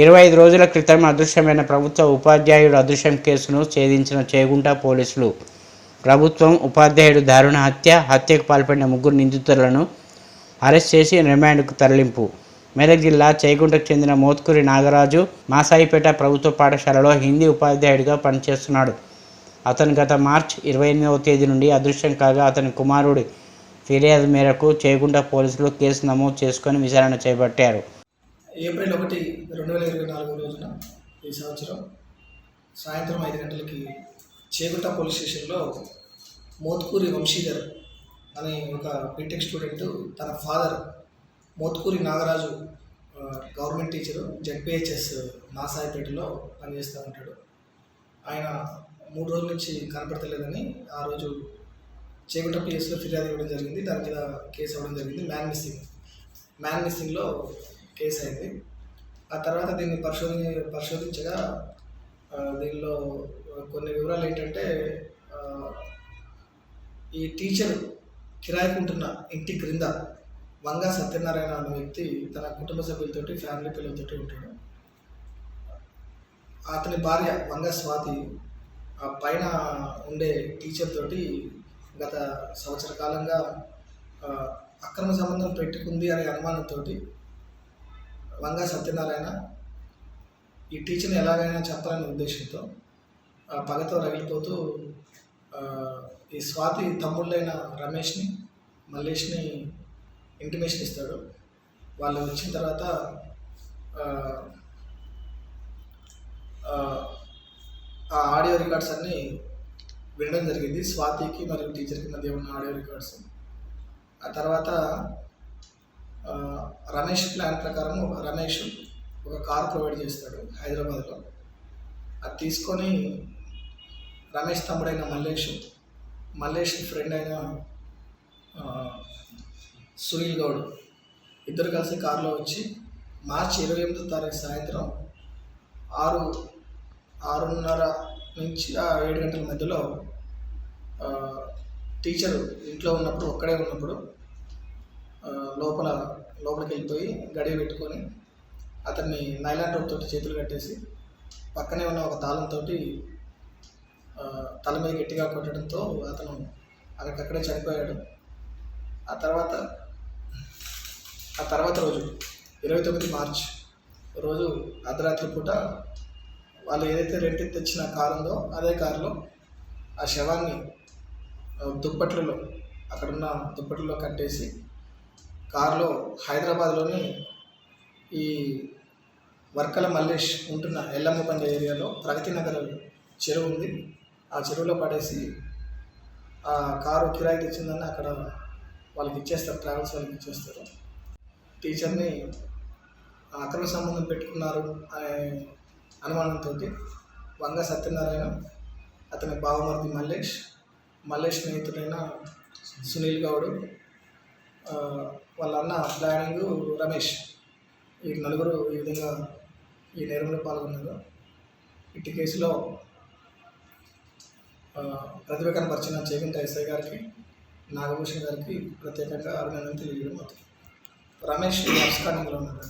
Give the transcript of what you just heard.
ఇరవై ఐదు రోజుల క్రితం అదృశ్యమైన ప్రభుత్వ ఉపాధ్యాయుడు అదృశ్యం కేసును ఛేదించిన చేగుంట పోలీసులు. ప్రభుత్వం ఉపాధ్యాయుడు దారుణ హత్య హత్యకు పాల్పడిన ముగ్గురు నిందితులను అరెస్ట్ చేసి రిమాండ్కు తరలింపు. మెదక్ జిల్లా చేగుంటకు చెందిన మోత్కూరి నాగరాజు మాసాయిపేట ప్రభుత్వ పాఠశాలలో హిందీ ఉపాధ్యాయుడిగా పనిచేస్తున్నాడు. అతను గత మార్చ్ ఇరవై ఎనిమిదవ తేదీ నుండి అదృశ్యం కాగా అతని కుమారుడి ఫిర్యాదు మేరకు చేగుంట పోలీసులు కేసు నమోదు చేసుకొని విచారణ చేపట్టారు. ఏప్రిల్ ఒకటి రెండు వేల ఇరవై నాలుగు రోజున ఈ సంవత్సరం సాయంత్రం ఐదు గంటలకి చేగుంట పోలీస్ స్టేషన్లో మోత్కూరి వంశీధర్ అనే ఒక బీటెక్ స్టూడెంట్ తన father Motkuri Nagaraju government teacher ZPHS నాసాయిపేటలో పనిచేస్తూ ఉంటాడు. ఆయన మూడు రోజుల నుంచి కనపడతలేదని ఆ రోజు చేగుంట పిఎస్లో ఫిర్యాదు ఇవ్వడం జరిగింది. దాని మీద కేసు అవ్వడం జరిగింది. మ్యాన్ మిస్సింగ్ మ్యాన్ మిస్సింగ్లో కేసు అయింది ఆ తర్వాత దీన్ని పరిశోధన పరిశోధించగా దీనిలో కొన్ని వివరాలు ఏంటంటే ఈ టీచర్ కిరాయికుంటున్న ఇంటి క్రింద వంగ సత్యనారాయణ అనే వ్యక్తి తన కుటుంబ సభ్యులతోటి ఫ్యామిలీ పిల్లలతోటి ఉంటాడు. అతని భార్య వంగ స్వాతి ఆ పైన ఉండే టీచర్ తోటి గత సంవత్సర కాలంగా అక్రమ సంబంధం పెట్టుకుంది అనే అనుమానంతో వంగ సత్యనారాయణ. ఈ టీచర్ని ఎలాగైనా చెప్పాలనే ఉద్దేశంతో ఆ పగతో రగిలిపోతూ ఈ స్వాతి తమ్ముళ్ళైన రమేష్ని మల్లేష్ని ఇంటిమేషన్ ఇస్తాడు. వాళ్ళు వచ్చిన తర్వాత ఆ, ఆడియో రికార్డ్స్ అన్నీ వినడం జరిగింది. స్వాతికి మరియు టీచర్కి మధ్య ఉన్న ఆడియో రికార్డ్స్ ఆ తర్వాత రమేష్ ప్లాన్ ప్రకారం రమేష్ ఒక కార్ ప్రొవైడ్ చేస్తాడు హైదరాబాద్లో. అది తీసుకొని రమేష్ తమ్ముడైన మల్లేష్ మల్లేష్ ఫ్రెండ్ అయిన సునీల్ గౌడ్ ఇద్దరు కలిసి కారులో వచ్చి మార్చి ఇరవై ఎనిమిదో తారీఖు సాయంత్రం ఆరు ఆరున్నర నుంచి ఆ ఏడు గంటల మధ్యలో టీచర్ ఇంట్లో ఉన్నప్పుడు ఒక్కడే ఉన్నప్పుడు లోపల లోపలికి వెళ్ళిపోయి గడియ పెట్టుకొని అతన్ని నైలాన్ రోడ్ తోటి చేతులు కట్టేసి పక్కనే ఉన్న ఒక తాళంతో తల మీద గట్టిగా కొట్టడంతో అతను అక్కడికక్కడే చనిపోయాడు. ఆ తర్వాత ఆ తర్వాత రోజు ఇరవై తొమ్మిది మార్చ్ రోజు అర్ధరాత్రి పూట వాళ్ళు ఏదైతే రెంట్ తెచ్చిన కారు ఉందో అదే కారులో ఆ శవాన్ని దుప్పట్లలో అక్కడున్న దుప్పట్లలో కట్టేసి కారులో హైదరాబాద్లోని ఈ వర్కల మల్లేష్ ఉంటున్న ఎల్లమ్మ పంజ ఏరియాలో ప్రగతి నగర్ చెరువు ఉంది. ఆ చెరువులో పడేసి ఆ కారు కిరాయికి ఇచ్చిందని అక్కడ వాళ్ళకి ఇచ్చేస్తారు ట్రావెల్స్ వాళ్ళకి ఇచ్చేస్తారు. టీచర్ని అక్రమ సంబంధం పెట్టుకున్నారు అనే అనుమానంతో వంగ సత్యనారాయణ అతని బావమరిది మల్లేష్ మల్లేష్ స్నేహితుడైన సునీల్ గౌడ్ వాళ్ళ అన్న ప్లానింగ్ రమేష్. ఈ నలుగురు ఈ విధంగా ఈ నేరంలో పాల్గొన్నారు. ఇట్టి కేసులో ప్రతిభ కనపరిచిన చేగంట ఎస్ఐ గారికి నాగభూషణ్ గారికి ప్రత్యేకంగా అభినందన తెలియజేయడం అవుతుంది రమేష్ అబ్స్కాండింగ్లో ఉన్నారు?